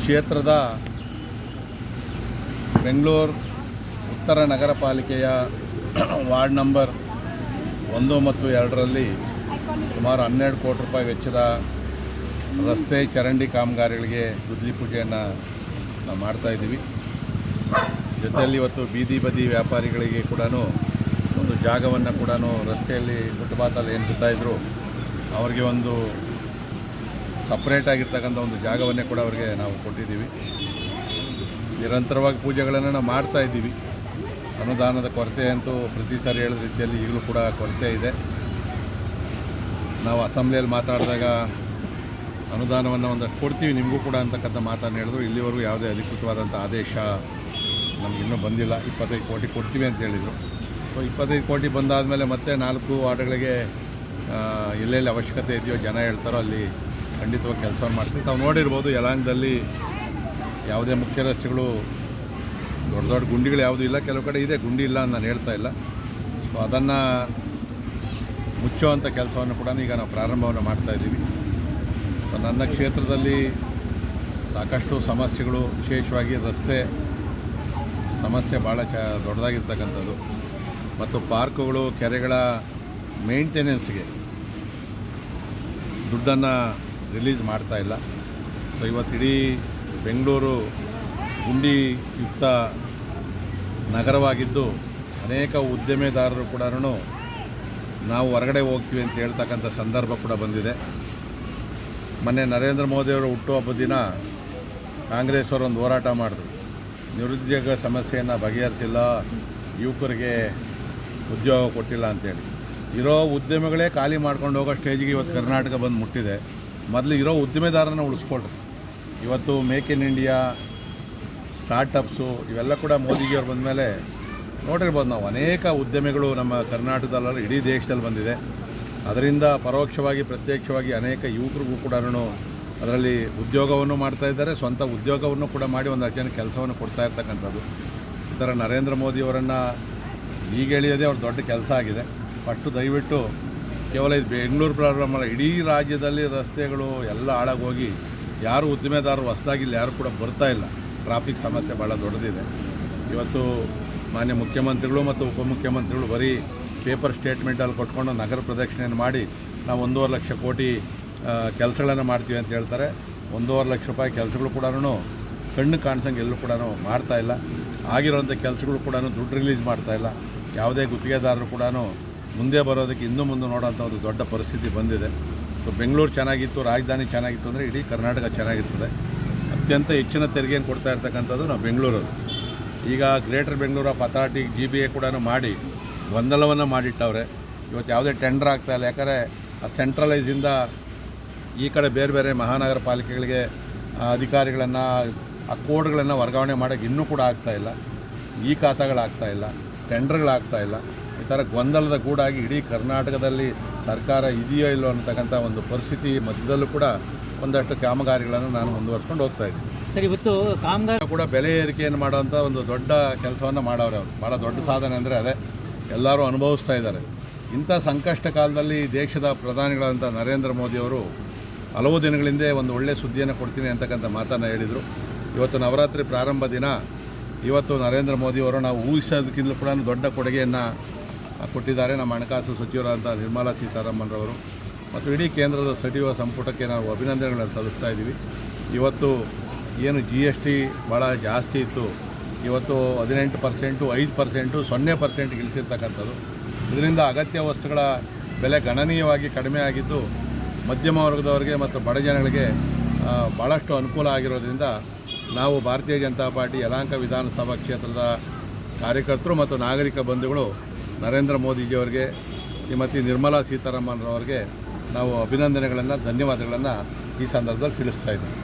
ಕ್ಷೇತ್ರದ ಬೆಂಗಳೂರು ಉತ್ತರ ನಗರ ಪಾಲಿಕೆಯ ವಾರ್ಡ್ ನಂಬರ್ ಒಂದು ಮತ್ತು ಎರಡರಲ್ಲಿ ಸುಮಾರು ಹನ್ನೆರಡು ಕೋಟಿ ರೂಪಾಯಿ ವೆಚ್ಚದ ರಸ್ತೆ ಚರಂಡಿ ಕಾಮಗಾರಿಗಳಿಗೆ ಗುದ್ಲಿ ಪೂಜೆಯನ್ನು ನಾವು ಮಾಡ್ತಾಯಿದ್ದೀವಿ ಜೊತೆಯಲ್ಲಿ ಇವತ್ತು ಬೀದಿ ಬದಿ ವ್ಯಾಪಾರಿಗಳಿಗೆ ಕೂಡ ಒಂದು ಜಾಗವನ್ನು ಕೂಡ ರಸ್ತೆಯಲ್ಲಿ ಫುಟ್ಪಾತಲ್ಲಿ ಏನು ಬಿಡ್ತಾಯಿದ್ರು ಅವ್ರಿಗೆ ಒಂದು ಸಪ್ರೇಟಾಗಿರ್ತಕ್ಕಂಥ ಒಂದು ಜಾಗವನ್ನೇ ಕೂಡ ಅವರಿಗೆ ನಾವು ಕೊಟ್ಟಿದ್ದೀವಿ. ನಿರಂತರವಾಗಿ ಪೂಜೆಗಳನ್ನು ನಾವು ಮಾಡ್ತಾ ಇದ್ದೀವಿ. ಅನುದಾನದ ಕೊರತೆ ಅಂತೂ ಪ್ರತಿ ಸಾರಿ ಹೇಳಿದ ರೀತಿಯಲ್ಲಿ ಈಗಲೂ ಕೂಡ ಕೊರತೆ ಇದೆ. ನಾವು ಅಸೆಂಬ್ಲಿಯಲ್ಲಿ ಮಾತಾಡಿದಾಗ ಅನುದಾನವನ್ನು ಒಂದಷ್ಟು ಕೊಡ್ತೀವಿ. ನಿಮಗೂ ಕೂಡ ಅಂತಕ್ಕಂಥ ಮಾತನ್ನು ಹೇಳಿದ್ರು. ಇಲ್ಲಿವರೆಗೂ ಯಾವುದೇ ಅಧಿಕೃತವಾದಂಥ ಆದೇಶ ನಮಗಿನ್ನೂ ಬಂದಿಲ್ಲ. ಇಪ್ಪತ್ತೈದು ಕೋಟಿ ಕೊಡ್ತೀವಿ ಅಂತ ಹೇಳಿದರು. ಸೊ ಇಪ್ಪತ್ತೈದು ಕೋಟಿ ಬಂದಾದಮೇಲೆ ಮತ್ತೆ ನಾಲ್ಕು ವಾರ್ಡ್ಗಳಿಗೆ ಎಲ್ಲೆಲ್ಲಿ ಅವಶ್ಯಕತೆ ಇದೆಯೋ ಜನ ಹೇಳ್ತಾರೋ ಅಲ್ಲಿ ಖಂಡಿತವಾಗಿ ಕೆಲಸವನ್ನು ಮಾಡ್ತೀವಿ. ತಾವು ನೋಡಿರ್ಬೋದು ಯಲಾಂಗದಲ್ಲಿ ಯಾವುದೇ ಮುಖ್ಯ ರಸ್ತೆಗಳು, ದೊಡ್ಡ ದೊಡ್ಡ ಗುಂಡಿಗಳು ಯಾವುದೂ ಇಲ್ಲ. ಕೆಲವು ಕಡೆ ಇದೆ, ಗುಂಡಿ ಇಲ್ಲ ಅಂತ ನಾನು ಹೇಳ್ತಾ ಇಲ್ಲ. ಸೊ ಅದನ್ನು ಮುಚ್ಚುವಂಥ ಕೆಲಸವನ್ನು ಕೂಡ ಈಗ ನಾವು ಪ್ರಾರಂಭವನ್ನು ಮಾಡ್ತಾ ಇದ್ದೀವಿ. ಸೊ ನನ್ನ ಕ್ಷೇತ್ರದಲ್ಲಿ ಸಾಕಷ್ಟು ಸಮಸ್ಯೆಗಳು, ವಿಶೇಷವಾಗಿ ರಸ್ತೆ ಸಮಸ್ಯೆ ಭಾಳ ಚ, ದೊಡ್ಡದಾಗಿರ್ತಕ್ಕಂಥದ್ದು. ಮತ್ತು ಪಾರ್ಕುಗಳು, ಕೆರೆಗಳ ಮೇಂಟೆನೆನ್ಸ್ಗೆ ದುಡ್ಡನ್ನು ರಿಲೀಸ್ ಮಾಡ್ತಾ ಇಲ್ಲ. ಸೊ ಇವತ್ತು ಇಡೀ ಬೆಂಗಳೂರು ಗುಂಡಿ ಯುಕ್ತ ನಗರವಾಗಿದ್ದು ಅನೇಕ ಉದ್ಯಮೆದಾರರು ಕೂಡ ನಾವು ಹೊರಗಡೆ ಹೋಗ್ತೀವಿ ಅಂತ ಹೇಳ್ತಕ್ಕಂಥ ಸಂದರ್ಭ ಕೂಡ ಬಂದಿದೆ. ಮೊನ್ನೆ ನರೇಂದ್ರ ಮೋದಿಯವರ ಹುಟ್ಟುಹಬ್ಬದ ದಿನ ಕಾಂಗ್ರೆಸ್ ಒಂದು ಹೋರಾಟ ಮಾಡಿದ್ರು. ನಿರುದ್ಯೋಗ ಸಮಸ್ಯೆಯನ್ನು ಬಗೆಹರಿಸಿಲ್ಲ, ಯುವಕರಿಗೆ ಉದ್ಯೋಗ ಕೊಟ್ಟಿಲ್ಲ ಅಂತೇಳಿ ಇರೋ ಉದ್ಯಮಗಳೇ ಖಾಲಿ ಮಾಡ್ಕೊಂಡು ಹೋಗೋ ಸ್ಟೇಜಿಗೆ ಇವತ್ತು ಕರ್ನಾಟಕ ಬಂದು ಮುಟ್ಟಿದೆ. ಮೊದಲು ಇರೋ ಉದ್ದಿಮೆದಾರನ ಉಳಿಸ್ಕೊಳ್ರಿ. ಇವತ್ತು ಮೇಕ್ ಇನ್ ಇಂಡಿಯಾ ಸ್ಟಾರ್ಟಪ್ಸು ಇವೆಲ್ಲ ಕೂಡ ಮೋದಿಜಿಯವ್ರು ಬಂದಮೇಲೆ ನೋಡಿರ್ಬೋದು ನಾವು ಅನೇಕ ಉದ್ಯಮಿಗಳು ನಮ್ಮ ಕರ್ನಾಟಕದಲ್ಲ ಇಡೀ ದೇಶದಲ್ಲಿ ಬಂದಿದೆ. ಅದರಿಂದ ಪರೋಕ್ಷವಾಗಿ, ಪ್ರತ್ಯಕ್ಷವಾಗಿ ಅನೇಕ ಯುವಕರಿಗೂ ಕೂಡ ಅದರಲ್ಲಿ ಉದ್ಯೋಗವನ್ನು ಮಾಡ್ತಾ ಇದ್ದಾರೆ. ಸ್ವಂತ ಉದ್ಯೋಗವನ್ನು ಕೂಡ ಮಾಡಿ ಒಂದು ಜನ ಕೆಲಸವನ್ನು ಕೊಡ್ತಾ ಇರ್ತಕ್ಕಂಥದ್ದು. ಈ ಥರ ನರೇಂದ್ರ ಮೋದಿಯವರನ್ನು ಈಗ ಎಳೆಯೋದೇ ಅವ್ರ ದೊಡ್ಡ ಕೆಲಸ ಆಗಿದೆ. ಪಟ್ಟು ದಯವಿಟ್ಟು ಕೇವಲ ಇದು ಬೆಂಗಳೂರು ಪ್ರಾಬ್ಲಮ್ ಅಲ್ಲ, ಇಡೀ ರಾಜ್ಯದಲ್ಲಿ ರಸ್ತೆಗಳು ಎಲ್ಲ ಹಾಳಾಗೋಗಿ ಯಾರು ಉದ್ದಿಮೆದಾರರು ಹೊಸದಾಗಿ ಇಲ್ಲಿ ಯಾರು ಕೂಡ ಬರ್ತಾ ಇಲ್ಲ. ಟ್ರಾಫಿಕ್ ಸಮಸ್ಯೆ ಭಾಳ ದೊಡ್ಡದಿದೆ. ಇವತ್ತು ಮಾನ್ಯ ಮುಖ್ಯಮಂತ್ರಿಗಳು ಮತ್ತು ಉಪಮುಖ್ಯಮಂತ್ರಿಗಳು ಬರೀ ಪೇಪರ್ ಸ್ಟೇಟ್ಮೆಂಟಲ್ಲಿ ಕೊಟ್ಕೊಂಡು ನಗರ ಪ್ರದಕ್ಷಿಣೆಯನ್ನು ಮಾಡಿ ನಾವು ಒಂದೂವರೆ ಲಕ್ಷ ಕೋಟಿ ಕೆಲಸಗಳನ್ನು ಮಾಡ್ತೀವಿ ಅಂತ ಹೇಳ್ತಾರೆ. ಒಂದೂವರೆ ಲಕ್ಷ ರೂಪಾಯಿ ಕೆಲಸಗಳು ಕೂಡ ಕಣ್ಣು ಕಾಣಿಸಂಗೆ ಎಲ್ಲೂ ಕೂಡ ಮಾಡ್ತಾ ಇಲ್ಲ. ಆಗಿರೋಂಥ ಕೆಲಸಗಳು ಕೂಡ ದುಡ್ಡು ರಿಲೀಸ್ ಮಾಡ್ತಾ ಇಲ್ಲ. ಯಾವುದೇ ಗುತ್ತಿಗೆದಾರರು ಕೂಡ ಮುಂದೆ ಬರೋದಕ್ಕೆ ಇನ್ನೂ ಮುಂದೆ ನೋಡೋಂಥ ಒಂದು ದೊಡ್ಡ ಪರಿಸ್ಥಿತಿ ಬಂದಿದೆ. ಸೊ ಬೆಂಗಳೂರು ಚೆನ್ನಾಗಿತ್ತು, ರಾಜಧಾನಿ ಚೆನ್ನಾಗಿತ್ತು ಅಂದರೆ ಇಡೀ ಕರ್ನಾಟಕ ಚೆನ್ನಾಗಿರ್ತದೆ. ಅತ್ಯಂತ ಹೆಚ್ಚಿನ ತೆರಿಗೆಯನ್ನು ಕೊಡ್ತಾ ಇರ್ತಕ್ಕಂಥದ್ದು ನಾವು ಬೆಂಗಳೂರು ಈಗ greater Bengaluru of authority G B A ಕೂಡ ಮಾಡಿ, ಗೊಂದಲವನ್ನು ಮಾಡಿಟ್ಟವ್ರೆ. ಇವತ್ತು ಯಾವುದೇ ಟೆಂಡರ್ ಆಗ್ತಾ ಇಲ್ಲ. ಯಾಕಂದರೆ ಆ ಸೆಂಟ್ರಲೈಸಿಂದ ಈ ಕಡೆ ಬೇರೆ ಬೇರೆ ಮಹಾನಗರ ಪಾಲಿಕೆಗಳಿಗೆ ಅಧಿಕಾರಿಗಳನ್ನು, ಆ ಕೋಡ್ಗಳನ್ನು ವರ್ಗಾವಣೆ ಮಾಡೋಕ್ಕೆ ಇನ್ನೂ ಕೂಡ ಆಗ್ತಾಯಿಲ್ಲ ಈ ಖಾತಾಗಳಾಗ್ತಾಯಿಲ್ಲ ಟೆಂಡರ್ಗಳಾಗ್ತಾಯಿಲ್ಲ ಥರ ಗೊಂದಲದ ಗೂಡಾಗಿ ಇಡೀ ಕರ್ನಾಟಕದಲ್ಲಿ ಸರ್ಕಾರ ಇದೆಯೋ ಇಲ್ಲೋ ಅನ್ನತಕ್ಕಂಥ ಒಂದು ಪರಿಸ್ಥಿತಿ ಮಧ್ಯದಲ್ಲೂ ಕೂಡ ಒಂದಷ್ಟು ಕಾಮಗಾರಿಗಳನ್ನು ನಾನು ಮುಂದುವರ್ಸ್ಕೊಂಡು ಹೋಗ್ತಾ ಇದ್ದೀನಿ. ಸರ್ ಇವತ್ತು ಕಾಮಗಾರಿ ಕೂಡ ಬೆಲೆ ಏರಿಕೆಯನ್ನು ಮಾಡುವಂಥ ಒಂದು ದೊಡ್ಡ ಕೆಲಸವನ್ನು ಮಾಡವ್ರೆ ಅವರು. ಭಾಳ ದೊಡ್ಡ ಸಾಧನೆ ಅಂದರೆ ಅದೇ. ಎಲ್ಲರೂ ಅನುಭವಿಸ್ತಾ ಇದ್ದಾರೆ. ಇಂಥ ಸಂಕಷ್ಟ ಕಾಲದಲ್ಲಿ ದೇಶದ ಪ್ರಧಾನಿಗಳಾದಂಥ ನರೇಂದ್ರ ಮೋದಿಯವರು ಹಲವು ದಿನಗಳಿಂದ ಒಂದು ಒಳ್ಳೆಯ ಸುದ್ದಿಯನ್ನು ಕೊಡ್ತೀನಿ ಅಂತಕ್ಕಂಥ ಮಾತನ್ನು ಹೇಳಿದರು. ಇವತ್ತು ನವರಾತ್ರಿ ಪ್ರಾರಂಭ ದಿನ. ಇವತ್ತು ನರೇಂದ್ರ ಮೋದಿಯವರು ನಾವು ಊಹಿಸೋದಕ್ಕಿಂತಲೂ ಕೂಡ ದೊಡ್ಡ ಕೊಡುಗೆಯನ್ನು ಕೊಟ್ಟಿದ್ದಾರೆ. ನಮ್ಮ ಹಣಕಾಸು ಸಚಿವರಾದಂಥ ನಿರ್ಮಲಾ ಸೀತಾರಾಮನ್ರವರು ಮತ್ತು ಇಡೀ ಕೇಂದ್ರದ ಸಚಿವ ಸಂಪುಟಕ್ಕೆ ನಾವು ಅಭಿನಂದನೆಗಳನ್ನು ಸಲ್ಲಿಸ್ತಾ ಇದ್ದೀವಿ. ಇವತ್ತು ಏನು ಜಿ ಎಸ್ ಟಿ ಭಾಳ ಜಾಸ್ತಿ ಇತ್ತು. ಇವತ್ತು ಹದಿನೆಂಟು ಪರ್ಸೆಂಟು, ಐದು ಪರ್ಸೆಂಟು, ಸೊನ್ನೆ ಪರ್ಸೆಂಟ್ ಇಳಿಸಿರ್ತಕ್ಕಂಥದ್ದು ಇದರಿಂದ ಅಗತ್ಯ ವಸ್ತುಗಳ ಬೆಲೆ ಗಣನೀಯವಾಗಿ ಕಡಿಮೆ ಆಗಿದ್ದು, ಮಧ್ಯಮ ವರ್ಗದವರಿಗೆ ಮತ್ತು ಬಡ ಜನಗಳಿಗೆ ಭಾಳಷ್ಟು ಅನುಕೂಲ ಆಗಿರೋದ್ರಿಂದ ನಾವು ಭಾರತೀಯ ಜನತಾ ಪಾರ್ಟಿ ಯಲಾಂಕ ವಿಧಾನಸಭಾ ಕ್ಷೇತ್ರದ ಕಾರ್ಯಕರ್ತರು ಮತ್ತು ನಾಗರಿಕ ಬಂಧುಗಳು ನರೇಂದ್ರ ಮೋದಿಜಿಯವರಿಗೆ ಶ್ರೀಮತಿ ನಿರ್ಮಲಾ ಸೀತಾರಾಮನ್ ಅವರಿಗೆ ನಾವು ಅಭಿನಂದನೆಗಳನ್ನು ಧನ್ಯವಾದಗಳನ್ನು ಈ ಸಂದರ್ಭದಲ್ಲಿ ತಿಳಿಸ್ತಾ ಇದ್ದೀವಿ.